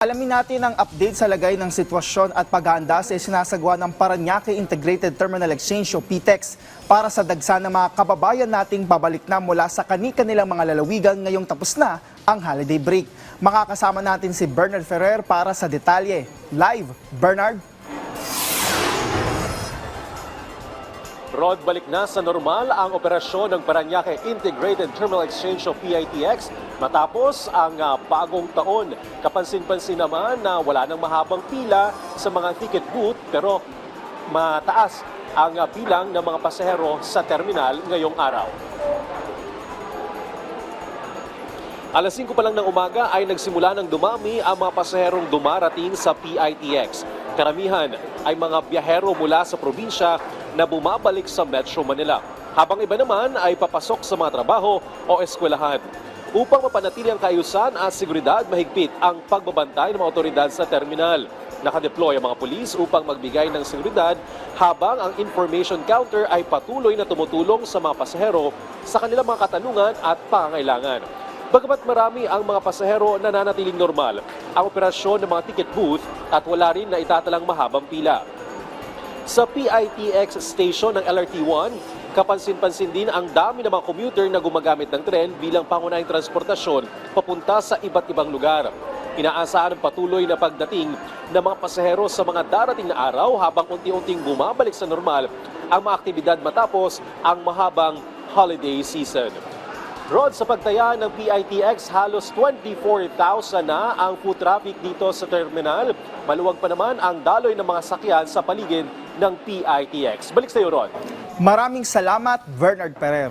Alamin natin ang update sa lagay ng sitwasyon at paghahanda sa sinasagwa ng Paranaque Integrated Terminal Exchange o PTEX para sa dagsa ng mga kababayan nating babalik na mula sa kani-kanilang mga lalawigan ngayong tapos na ang holiday break. Makakasama natin si Bernard Ferrer para sa detalye. Live, Bernard. Rod, balik na sa normal ang operasyon ng Paranaque Integrated Terminal Exchange o PITX matapos ang ah, bagong taon. Kapansin-pansin naman na wala nang mahabang pila sa mga ticket booth pero mataas ang ah, bilang ng mga pasahero sa terminal ngayong araw. Alas 5 pa lang ng umaga ay nagsimula ng dumami ang mga pasaherong dumarating sa PITX. Karamihan ay mga biyahero mula sa probinsya na bumabalik sa Metro Manila. Habang iba naman ay papasok sa mga trabaho o eskwelahan. Upang mapanatili ang kaayusan at seguridad, mahigpit ang pagbabantay ng mga otoridad sa terminal. Nakadeploy ang mga pulis upang magbigay ng seguridad habang ang information counter ay patuloy na tumutulong sa mga pasahero sa kanilang mga katanungan at pangangailangan. Bagamat marami ang mga pasahero na nanatiling normal, ang operasyon ng mga ticket booth at wala rin na itatalang mahabang pila. Sa PITX station ng LRT1, kapansin-pansin din ang dami ng mga commuter na gumagamit ng tren bilang pangunahing transportasyon papunta sa iba't ibang lugar. Inaasahan ang patuloy na pagdating ng mga pasahero sa mga darating na araw habang unti-unting bumabalik sa normal ang mga aktibidad matapos ang mahabang holiday season. Rod, sa pagtaya ng PITX, halos 24,000 na ang food traffic dito sa terminal. Maluwag pa naman ang daloy ng mga sakyan sa paligid ng PITX. Balik sa iyo, Rod. Maraming salamat, Bernard Ferrer.